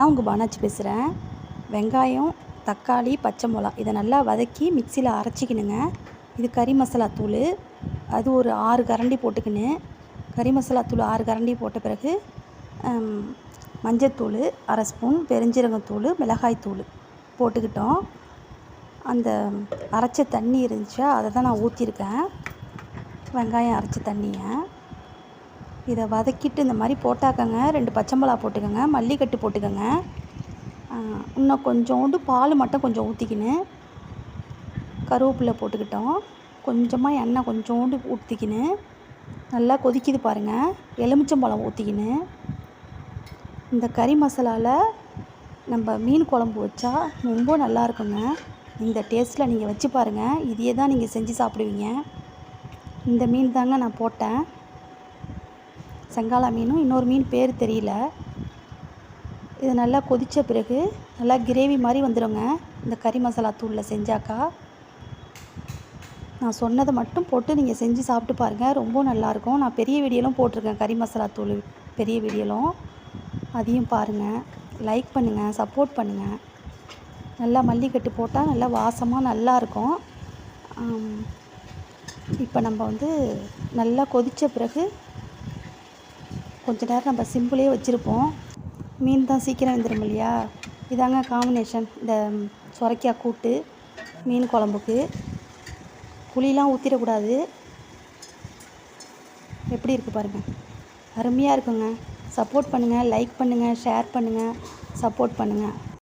நான் உங்கள் பானாச்சி பேசுகிறேன் வெங்காயம் தக்காளி பச்சை மிளகா இதை நல்லா வதக்கி மிக்சியில் அரைச்சிக்கணுங்க. இது கறி மசாலா தூள். அது ஒரு ஆறு கரண்டி போட்டுக்கின்னு கறி மசாலா தூள் ஆறு கரண்டி போட்ட பிறகு மஞ்சத்தூள் அரை ஸ்பூன் பெருஞ்சீரகத்தூள் மிளகாய்த்தூள் போட்டுக்கிட்டோம். அந்த அரைச்ச தண்ணி இருந்துச்சா அதை தான் நான் ஊற்றிருக்கேன் வெங்காயம் அரைச்ச தண்ணியை. இதை வதக்கிட்டு இந்த மாதிரி போட்டாக்கங்க. ரெண்டு பச்சை மிளகா போட்டுக்கோங்க. மல்லிக்கட்டு போட்டுக்கோங்க. இன்னும் கொஞ்சோண்டு பால் மட்டும் கொஞ்சம் ஊற்றிக்கின்னு கருவேப்பிலை போட்டுக்கிட்டோம். கொஞ்சமாக எண்ணெய் கொஞ்சோண்டு ஊற்றிக்கின்னு நல்லா கொதிக்குது பாருங்கள் எலுமிச்சம்பழம் ஊற்றிக்கின்னு இந்த கறி மசாலாவில் நம்ம மீன் குழம்பு வச்சா ரொம்ப நல்லா இருக்குங்க. இந்த டேஸ்ட்டில் நீங்கள் வச்சு பாருங்கள் இதையே தான் நீங்கள் செஞ்சு சாப்பிடுவீங்க. இந்த மீன் தாங்க நான் போட்டேன். செங்காலா மீனும் இன்னொரு மீன் பேர் தெரியல. இது நல்லா கொதித்த பிறகு நல்லா கிரேவி மாதிரி வந்துடுங்க இந்த கறி மசாலா தூளில் செஞ்சாக்கா. நான் சொன்னதை மட்டும் போட்டு நீங்கள் செஞ்சு சாப்பிட்டு பாருங்கள் ரொம்ப நல்லாயிருக்கும் நான் பெரிய வீடியோலும் போட்டிருக்கேன் கறி மசாலா தூள் பெரிய வீடியோலும். அதையும் பாருங்கள் லைக் பண்ணுங்கள் சப்போர்ட் பண்ணுங்கள் நல்லா மல்லிக்கட்டு போட்டால் நல்லா வாசமாக நல்லாயிருக்கும் இப்போ நம்ம வந்து நல்லா கொதித்த பிறகு கொஞ்ச நேரம் நம்ம சிம்பிளே வச்சுருப்போம். மீன் தான் சீக்கிரம் வந்துடும் இல்லையா? இதாங்க காம்பினேஷன் இந்த சுரைக்காய் கூட்டு மீன் குழம்புக்கு. புளிலாம் ஊற்றிடக்கூடாது எப்படி இருக்குது பாருங்கள் அருமையாக இருக்குங்க. சப்போர்ட் பண்ணுங்கள் லைக் பண்ணுங்கள் ஷேர் பண்ணுங்கள் சப்போர்ட் பண்ணுங்கள்